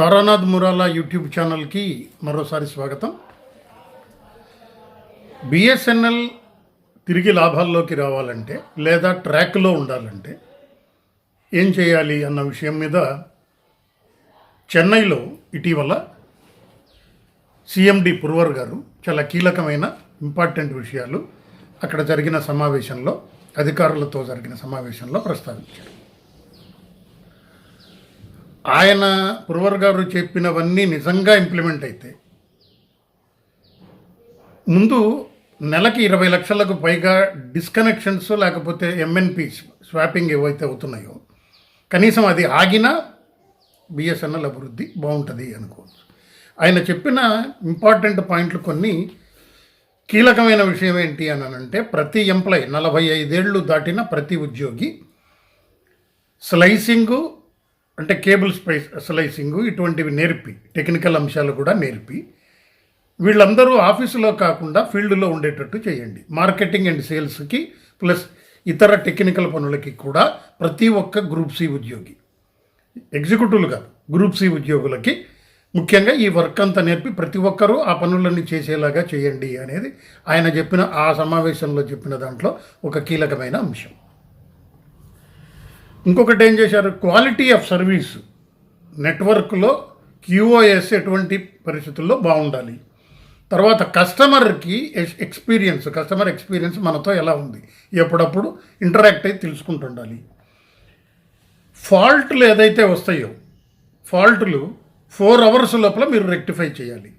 Taranath మురాలా YouTube ఛానల్కి మరోసారి స్వాగతం. బిఎస్ఎన్ఎల్ తిరిగి లాభాల్లోకి రావాలంటే లేదా ట్రాక్లో ఉండాలంటే ఏం చేయాలి అన్న విషయం మీద చెన్నైలో ఇటీవల సిఎండి పుర్వర్ గారు చాలా కీలకమైన ఇంపార్టెంట్ విషయాలు అక్కడ జరిగిన సమావేశంలో అధికారులతో జరిగిన సమావేశంలో ప్రస్తావించారు. ఆయన పురవర్ గారు చెప్పినవన్నీ నిజంగా ఇంప్లిమెంట్ అయితే ముందు నెలకి ఇరవై లక్షలకు పైగా డిస్కనెక్షన్స్ లేకపోతే ఎంఎన్పీస్ స్వాపింగ్ ఏవైతే అవుతున్నాయో కనీసం అది ఆగినా బిఎస్ఎన్ఎల్ అభివృద్ధి బాగుంటుంది అనుకోవచ్చు. ఆయన చెప్పిన ఇంపార్టెంట్ పాయింట్లు కొన్ని. కీలకమైన విషయం ఏంటి అని అంటే ప్రతి ఎంప్లాయ్ నలభై ఐదేళ్ళు దాటిన ప్రతి ఉద్యోగి స్లైసింగు అంటే కేబుల్ స్పైస్ స్లైసింగ్ ఇటువంటివి నేర్పి టెక్నికల్ అంశాలు కూడా నేర్పి. వీళ్ళందరూ ఆఫీసులో కాకుండా ఫీల్డ్లో ఉండేటట్టు చేయండి. మార్కెటింగ్ అండ్ సేల్స్కి ప్లస్ ఇతర టెక్నికల్ పనులకి కూడా ప్రతి ఒక్క గ్రూప్ సి ఉద్యోగి. ఎగ్జిక్యూటివ్లు కాదు గ్రూప్ సి ఉద్యోగులకి ముఖ్యంగా ఈ వర్క్ అంతా నేర్పి ప్రతి ఒక్కరూ ఆ పనులన్నీ చేసేలాగా చేయండి అనేది ఆయన చెప్పిన ఆ సమావేశంలో చెప్పిన దాంట్లో ఒక కీలకమైన అంశం. ఇంకొకటి ఏం చేశారు? క్వాలిటీ ఆఫ్ సర్వీస్ నెట్వర్క్లో క్యూఓఎస్ ఎటువంటి పరిస్థితుల్లో బాగుండాలి? తర్వాత కస్టమర్కి ఎక్స్పీరియన్స్ కస్టమర్ ఎక్స్పీరియన్స్ మనతో ఎలా ఉంది? ఎప్పుడప్పుడు ఇంటరాక్ట్ అయి తెలుసుకుంటుండాలి. ఫాల్ట్లు ఏదైతే వస్తాయో ఫాల్ట్లు ఫోర్ అవర్స్ లోపల మీరు రెక్టిఫై చేయాలి.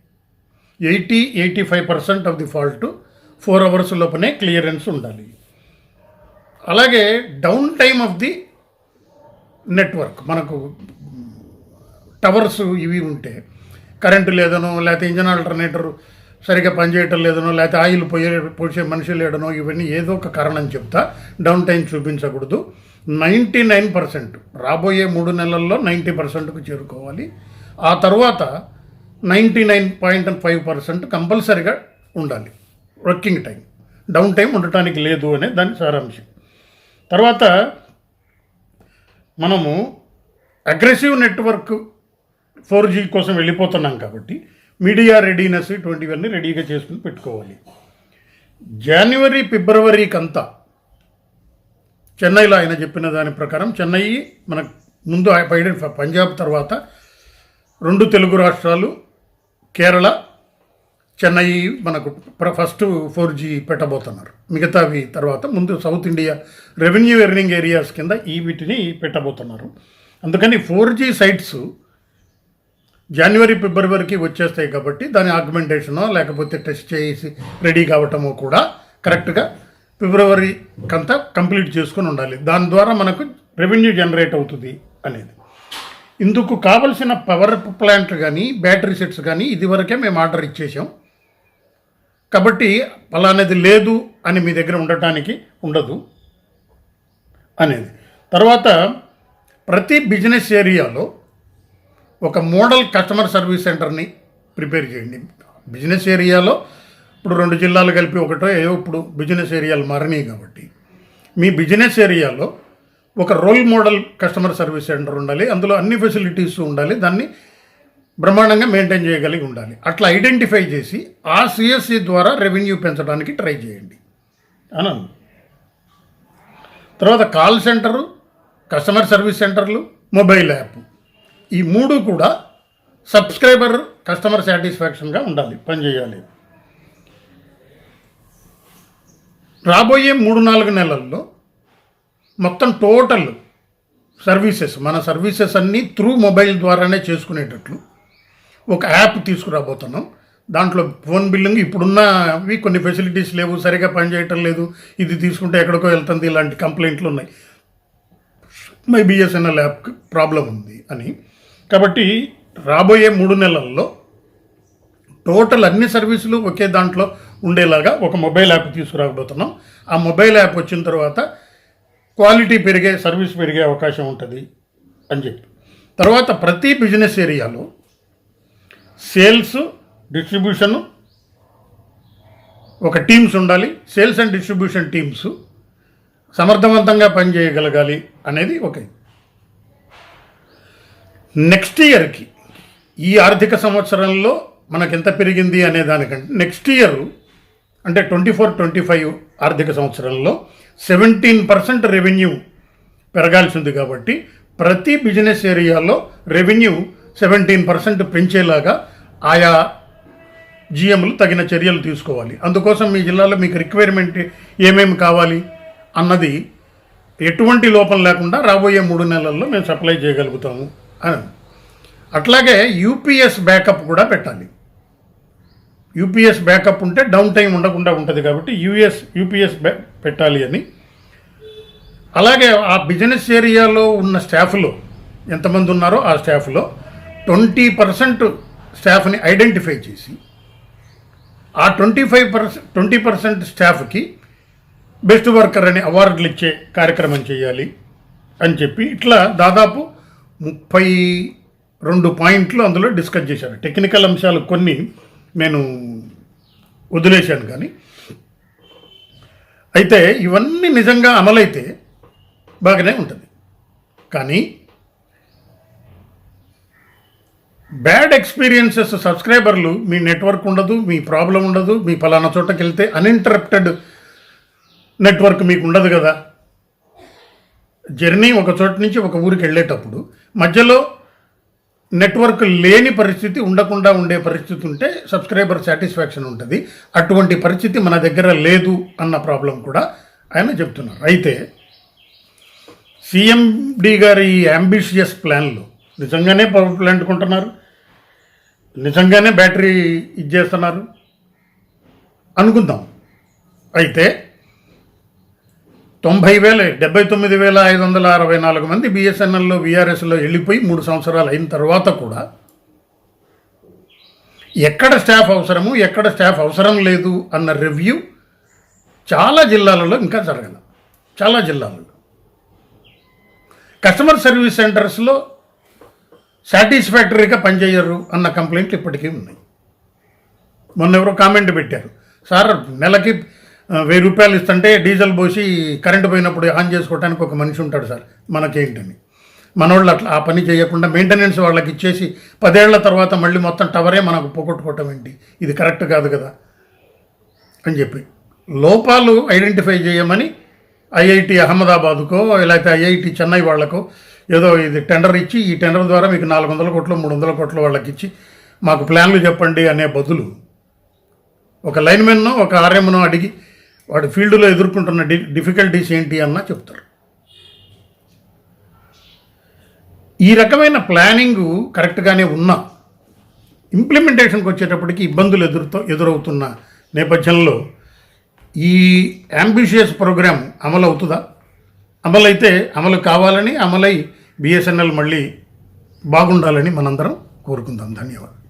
Eighty eighty five percent of the fault four hours లోపలనే క్లియరెన్స్ ఉండాలి. అలాగే down time of the network. మనకు టవర్స్ ఇవి ఉంటే కరెంటు లేదనో లేకపోతే ఇంజన్ ఆల్టర్నేటర్ సరిగ్గా పనిచేయటం లేదనో లేకపోతే ఆయిల్ పోయే పోసే మనిషి లేడనో ఇవన్నీ ఏదో ఒక కారణం చెప్తా. డౌన్ టైం చూపించకూడదు. Ninety nine percent. రాబోయే మూడు నెలల్లో నైంటీ పర్సెంట్కు చేరుకోవాలి. ఆ తర్వాత ninety nine point five percent కంపల్సరిగా ఉండాలి. Working time. డౌన్ టైం ఉండటానికి లేదు అనే దాని సారాంశం. తర్వాత మనము అగ్రెసివ్ నెట్వర్క్ ఫోర్ జీ కోసం వెళ్ళిపోతున్నాం కాబట్టి మీడియా రెడీనెస్ ఇటువంటివన్నీ రెడీగా చేసుకుని పెట్టుకోవాలి. జనవరి ఫిబ్రవరికంతా చెన్నైలో ఆయన చెప్పిన దాని ప్రకారం చెన్నై మన ముందు పంజాబ్ తర్వాత రెండు తెలుగు రాష్ట్రాలు కేరళ చెన్నై మనకు ప్ర- ఫస్ట్ ఫోర్ జీ పెట్టబోతున్నారు. మిగతావి తర్వాత ముందు south India revenue earning areas కింద ఈ వీటిని పెట్టబోతున్నారు. అందుకని ఫోర్ జీ సైట్స్ జనవరి ఫిబ్రవరికి వచ్చేస్తాయి కాబట్టి దాని ఆగ్మెంటేషనో లేకపోతే టెస్ట్ చేసి రెడీ కావటమో కూడా కరెక్ట్గా ఫిబ్రవరి కంతా కంప్లీట్ చేసుకొని ఉండాలి. దాని ద్వారా మనకు రెవెన్యూ జనరేట్ అవుతుంది అనేది. ఇందుకు కావలసిన పవర్ ప్లాంట్ కానీ బ్యాటరీ సెట్స్ కానీ ఇదివరకే మేము ఆర్డర్ ఇచ్చేసాం కాబట్టి పలానది లేదు అని మీ దగ్గర ఉండటానికి ఉండదు అనేది. తర్వాత ప్రతి బిజినెస్ ఏరియాలో ఒక మోడల్ కస్టమర్ సర్వీస్ సెంటర్ని ప్రిపేర్ చేయండి. బిజినెస్ ఏరియాలో ఇప్పుడు రెండు జిల్లాలు కలిపి ఒకటో ఏదో ఇప్పుడు బిజినెస్ ఏరియాలు మారినాయి కాబట్టి. మీ బిజినెస్ ఏరియాలో ఒక role model customer service centre ఉండాలి అందులో అన్ని ఫెసిలిటీస్ ఉండాలి దాన్ని బ్రహ్మాండంగా మెయింటైన్ చేయగలిగి ఉండాలి. అట్లా ఐడెంటిఫై చేసి ఆ సిఎస్సి ద్వారా రెవెన్యూ పెంచడానికి ట్రై చేయండి. అని. తర్వాత కాల్ సెంటరు కస్టమర్ సర్వీస్ సెంటర్లు మొబైల్ యాప్. ఈ మూడు కూడా సబ్స్క్రైబర్ కస్టమర్ సాటిస్ఫాక్షన్గా ఉండాలి పనిచేయాలి. రాబోయే మూడు నాలుగు నెలల్లో మొత్తం టోటల్ సర్వీసెస్ మన సర్వీసెస్ అన్నీ త్రూ మొబైల్ ద్వారానే చేసుకునేటట్లు ఒక యాప్ తీసుకురాబోతున్నాం. దాంట్లో ఫోన్ బిల్లింగ్ ఇప్పుడున్నవి కొన్ని ఫెసిలిటీస్ లేవు సరిగా పనిచేయటం లేదు. ఇది తీసుకుంటే ఎక్కడికో వెళ్తుంది ఇలాంటి కంప్లైంట్లు ఉన్నాయి. మై బిఎస్ఎన్ఎల్ యాప్ ప్రాబ్లం ఉంది అని. కాబట్టి రాబోయే మూడు నెలల్లో టోటల్ అన్ని సర్వీసులు ఒకే దాంట్లో ఉండేలాగా ఒక మొబైల్ యాప్ తీసుకురాబోతున్నాం. ఆ మొబైల్ యాప్ వచ్చిన తర్వాత క్వాలిటీ పెరిగే సర్వీస్ పెరిగే అవకాశం ఉంటుంది అని చెప్పి. తర్వాత ప్రతి బిజినెస్ ఏరియాలో సేల్స్ డిస్ట్రిబ్యూషను ఒక టీమ్స్ ఉండాలి. సేల్స్ అండ్ డిస్ట్రిబ్యూషన్ టీమ్స్ సమర్థవంతంగా పనిచేయగలగాలి అనేది ఒక నెక్స్ట్ ఇయర్కి ఈ ఆర్థిక సంవత్సరంలో మనకు ఎంత పెరిగింది అనే దానికంటే నెక్స్ట్ ఇయర్ అంటే ట్వంటీ ఫోర్ ట్వంటీ ఫైవ్ ఆర్థిక సంవత్సరంలో సెవెంటీన్ పర్సెంట్ రెవెన్యూ పెరగాల్సి ఉంది కాబట్టి ప్రతి బిజినెస్ ఏరియాలో రెవెన్యూ సెవెంటీన్ పర్సెంట్ పెంచేలాగా ఆయా జిఎంలు తగిన చర్యలు తీసుకోవాలి. అందుకోసం మీ జిల్లాలో మీకు రిక్వైర్మెంట్ ఏమేమి కావాలి అన్నది ఎటువంటి లోపం లేకుండా రాబోయే మూడు నెలల్లో మేము సప్లై చేయగలుగుతాము అని. అట్లాగే యూపీఎస్ బ్యాకప్ కూడా పెట్టాలి. యూపీఎస్ బ్యాకప్ ఉంటే డౌన్ టైం ఉండకుండా ఉంటుంది కాబట్టి యూఎస్ యూపీఎస్ బ్యా పెట్టాలి అని. అలాగే ఆ బిజినెస్ ఏరియాలో ఉన్న స్టాఫ్లో ఎంతమంది ఉన్నారో ఆ స్టాఫ్లో ట్వంటీ పర్సెంట్ స్టాఫ్ని ఐడెంటిఫై చేసి ఆ twenty five percent twenty percent స్టాఫ్కి బెస్ట్ వర్కర్ అనే అవార్డులు ఇచ్చే కార్యక్రమం చేయాలి అని చెప్పి ఇట్లా దాదాపు ముప్పై రెండు పాయింట్లు అందులో డిస్కస్ చేశారు. టెక్నికల్ అంశాలు కొన్ని నేను వదిలేశాను కానీ. అయితే ఇవన్నీ నిజంగా అమలైతే బాగానే ఉంటుంది. కానీ బ్యాడ్ ఎక్స్పీరియన్సెస్ సబ్స్క్రైబర్లు మీ నెట్వర్క్ ఉండదు మీ ప్రాబ్లం ఉండదు మీ ఫలానా చోటకి వెళ్తే అన్ఇంటరప్టెడ్ నెట్వర్క్ మీకు ఉండదు కదా. జర్నీ ఒక చోట నుంచి ఒక ఊరికి వెళ్ళేటప్పుడు మధ్యలో నెట్వర్క్ లేని పరిస్థితి ఉండకుండా ఉండే పరిస్థితి ఉంటే సబ్స్క్రైబర్ సాటిస్ఫాక్షన్ ఉంటుంది. అటువంటి పరిస్థితి మన దగ్గర లేదు అన్న ప్రాబ్లం కూడా ఆయన చెప్తున్నారు. అయితే సిఎండి గారి ఈ అంబిషియస్ ప్లాన్లు నిజంగానే పవర్ ప్లాంట్ కొంటున్నారు. నిజంగానే బ్యాటరీ ఇచ్చేస్తున్నారు. అనుకుందాం. అయితే తొంభై వేల డెబ్బై తొమ్మిది వేల ఐదు వందల అరవై నాలుగు మంది బిఎస్ఎన్ఎల్లో విఆర్ఎస్లో వెళ్ళిపోయి మూడు సంవత్సరాలు అయిన తర్వాత కూడా ఎక్కడ స్టాఫ్ అవసరము ఎక్కడ స్టాఫ్ అవసరం లేదు అన్న రివ్యూ చాలా జిల్లాలలో ఇంకా జరగదు చాలా జిల్లాలలో. కస్టమర్ సర్వీస్ సెంటర్స్లో సాటిస్ఫాక్టరీగా పనిచేయరు అన్న కంప్లైంట్లు ఇప్పటికీ ఉన్నాయి. మొన్న ఎవరో కామెంట్ పెట్టారు. సార్ నెలకి వెయ్యి రూపాయలు ఇస్తుంటే డీజిల్ పోసి కరెంటు పోయినప్పుడు ఆన్ చేసుకోవడానికి ఒక మనిషి ఉంటాడు సార్ మనకేంటని. మనోళ్ళు అట్లా ఆ పని చేయకుండా మెయింటెనెన్స్ వాళ్ళకి ఇచ్చేసి పదేళ్ళ తర్వాత మళ్ళీ మొత్తం టవరే మనకు పోగొట్టుకోవటం ఏంటి? ఇది కరెక్ట్ కాదు కదా? అని చెప్పి. లోపాలు ఐడెంటిఫై చేయమని ఐఐటి అహ్మదాబాద్కో లేకపోతే ఐఐటి చెన్నై వాళ్ళకో ఏదో ఇది టెండర్ ఇచ్చి ఈ టెండర్ ద్వారా మీకు నాలుగు వందల కోట్లు మూడు వందల కోట్లు వాళ్ళకి ఇచ్చి మాకు ప్లాన్లు చెప్పండి అనే బదులు ఒక లైన్మెన్ను ఒక ఆర్ఎంను అడిగి వాడి ఫీల్డ్లో ఎదుర్కొంటున్న డి డిఫికల్టీస్ ఏంటి అన్న చెప్తారు. ఈ రకమైన ప్లానింగ్ కరెక్ట్గానే ఉన్నా. ఇంప్లిమెంటేషన్కి వచ్చేటప్పటికి ఇబ్బందులు ఎదురుతో ఎదురవుతున్న నేపథ్యంలో ఈ అంబిషియస్ ప్రోగ్రాం అమలు అవుతుందా అమలైతే అమలు కావాలని అమలై బిఎస్ఎన్ఎల్ మళ్ళీ బాగుండాలని మనందరం కోరుకుందాం. ధన్యవాదాలు.